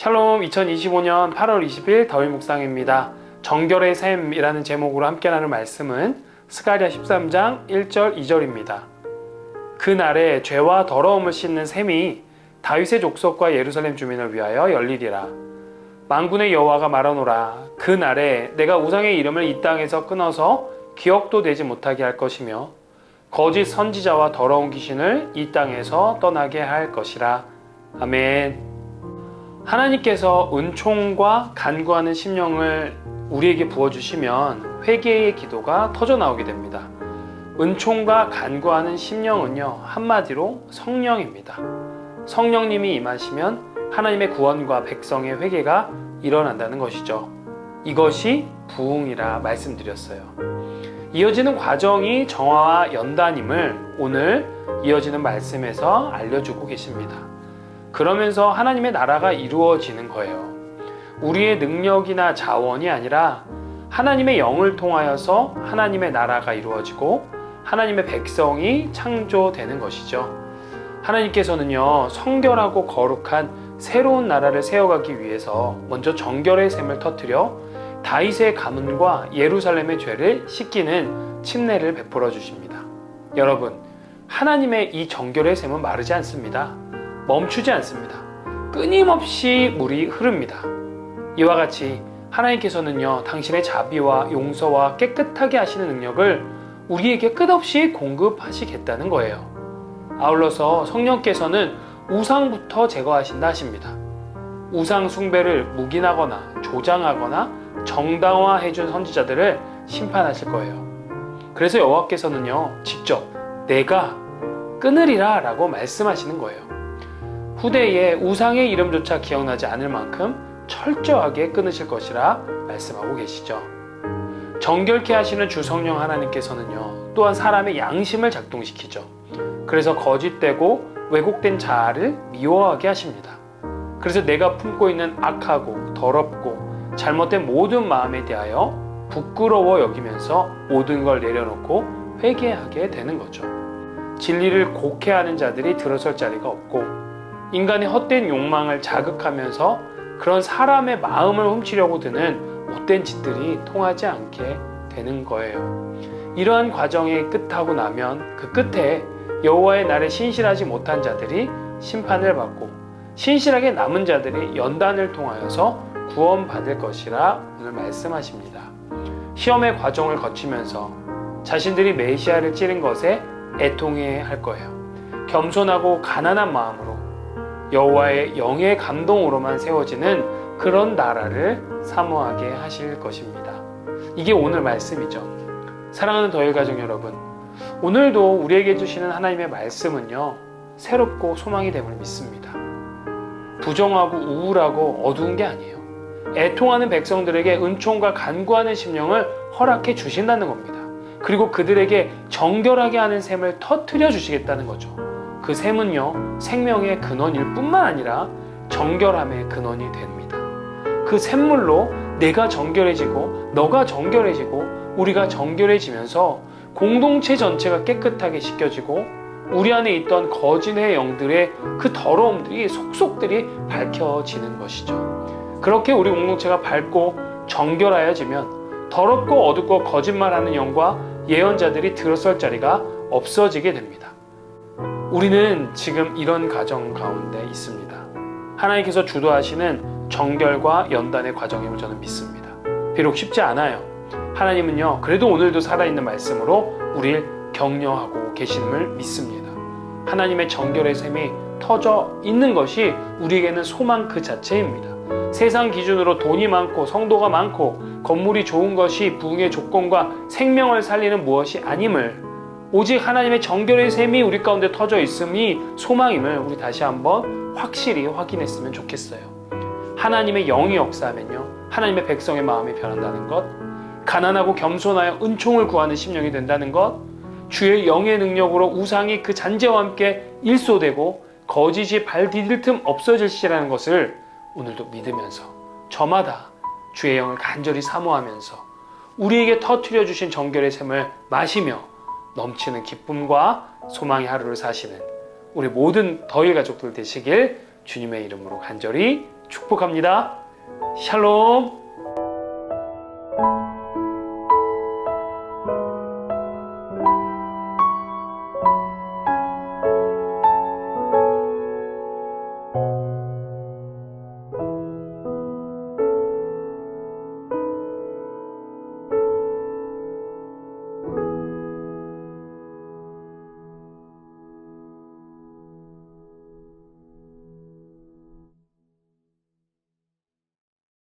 샬롬 2025년 8월 20일 더위 묵상입니다. 정결의 샘이라는 제목으로 함께 나눌 말씀은 스가랴 13장 1절 2절입니다. 그 날에 죄와 더러움을 씻는 샘이 다윗의 족속과 예루살렘 주민을 위하여 열리리라. 만군의 여호와가 말하노라. 그 날에 내가 우상의 이름을 이 땅에서 끊어서 기억도 되지 못하게 할 것이며 거짓 선지자와 더러운 귀신을 이 땅에서 떠나게 할 것이라. 아멘. 하나님께서 은총과 간구하는 심령을 우리에게 부어주시면 회개의 기도가 터져 나오게 됩니다. 은총과 간구하는 심령은요, 한마디로 성령입니다. 성령님이 임하시면 하나님의 구원과 백성의 회개가 일어난다는 것이죠. 이것이 부흥이라 말씀드렸어요. 이어지는 과정이 정화와 연단임을 오늘 이어지는 말씀에서 알려주고 계십니다. 그러면서 하나님의 나라가 이루어지는 거예요. 우리의 능력이나 자원이 아니라 하나님의 영을 통하여서 하나님의 나라가 이루어지고 하나님의 백성이 창조되는 것이죠. 하나님께서는요, 성결하고 거룩한 새로운 나라를 세워가기 위해서 먼저 정결의 샘을 터뜨려 다윗의 가문과 예루살렘의 죄를 씻기는 침례를 베풀어 주십니다. 여러분, 하나님의 이 정결의 샘은 마르지 않습니다. 멈추지 않습니다. 끊임없이 물이 흐릅니다. 이와 같이 하나님께서는요, 당신의 자비와 용서와 깨끗하게 하시는 능력을 우리에게 끝없이 공급하시겠다는 거예요. 아울러서 성령께서는 우상부터 제거하신다 하십니다. 우상 숭배를 묵인하거나 조장하거나 정당화해준 선지자들을 심판하실 거예요. 그래서 여호와께서는요, 직접 내가 끊으리라 라고 말씀하시는 거예요. 후대에 우상의 이름조차 기억나지 않을 만큼 철저하게 끊으실 것이라 말씀하고 계시죠. 정결케 하시는 주 성령 하나님께서는요, 또한 사람의 양심을 작동시키죠. 그래서 거짓되고 왜곡된 자아를 미워하게 하십니다. 그래서 내가 품고 있는 악하고 더럽고 잘못된 모든 마음에 대하여 부끄러워 여기면서 모든 걸 내려놓고 회개하게 되는 거죠. 진리를 곡해하는 자들이 들어설 자리가 없고 인간의 헛된 욕망을 자극하면서 그런 사람의 마음을 훔치려고 드는 못된 짓들이 통하지 않게 되는 거예요. 이러한 과정이 끝하고 나면 그 끝에 여호와의 날에 신실하지 못한 자들이 심판을 받고 신실하게 남은 자들이 연단을 통하여서 구원받을 것이라 오늘 말씀하십니다. 시험의 과정을 거치면서 자신들이 메시아를 찌른 것에 애통해 할 거예요. 겸손하고 가난한 마음으로 여호와의 영의 감동으로만 세워지는 그런 나라를 사모하게 하실 것입니다. 이게 오늘 말씀이죠. 사랑하는 더일 가족 여러분, 오늘도 우리에게 주시는 하나님의 말씀은요, 새롭고 소망이 됨을 믿습니다. 부정하고 우울하고 어두운 게 아니에요. 애통하는 백성들에게 은총과 간구하는 심령을 허락해 주신다는 겁니다. 그리고 그들에게 정결하게 하는 샘을 터트려 주시겠다는 거죠. 그 샘은요, 생명의 근원일 뿐만 아니라 정결함의 근원이 됩니다. 그 샘물로 내가 정결해지고, 너가 정결해지고, 우리가 정결해지면서 공동체 전체가 깨끗하게 씻겨지고, 우리 안에 있던 거짓의 영들의 그 더러움들이 속속들이 밝혀지는 것이죠. 그렇게 우리 공동체가 밝고 정결하여지면 더럽고 어둡고 거짓말하는 영과 예언자들이 들어설 자리가 없어지게 됩니다. 우리는 지금 이런 과정 가운데 있습니다. 하나님께서 주도하시는 정결과 연단의 과정임을 저는 믿습니다. 비록 쉽지 않아요. 하나님은요, 그래도 오늘도 살아있는 말씀으로 우리를 격려하고 계심을 믿습니다. 하나님의 정결의 샘이 터져 있는 것이 우리에게는 소망 그 자체입니다. 세상 기준으로 돈이 많고 성도가 많고 건물이 좋은 것이 부흥의 조건과 생명을 살리는 무엇이 아님을 오직 하나님의 정결의 샘이 우리 가운데 터져 있음이 소망임을 우리 다시 한번 확실히 확인했으면 좋겠어요. 하나님의 영이 역사하면요. 하나님의 백성의 마음이 변한다는 것, 가난하고 겸손하여 은총을 구하는 심령이 된다는 것, 주의 영의 능력으로 우상이 그 잔재와 함께 일소되고 거짓이 발 디딜 틈 없어질시라는 것을 오늘도 믿으면서 저마다 주의 영을 간절히 사모하면서 우리에게 터뜨려 주신 정결의 샘을 마시며 넘치는 기쁨과 소망의 하루를 사시는 우리 모든 더일 가족들 되시길 주님의 이름으로 간절히 축복합니다. 샬롬.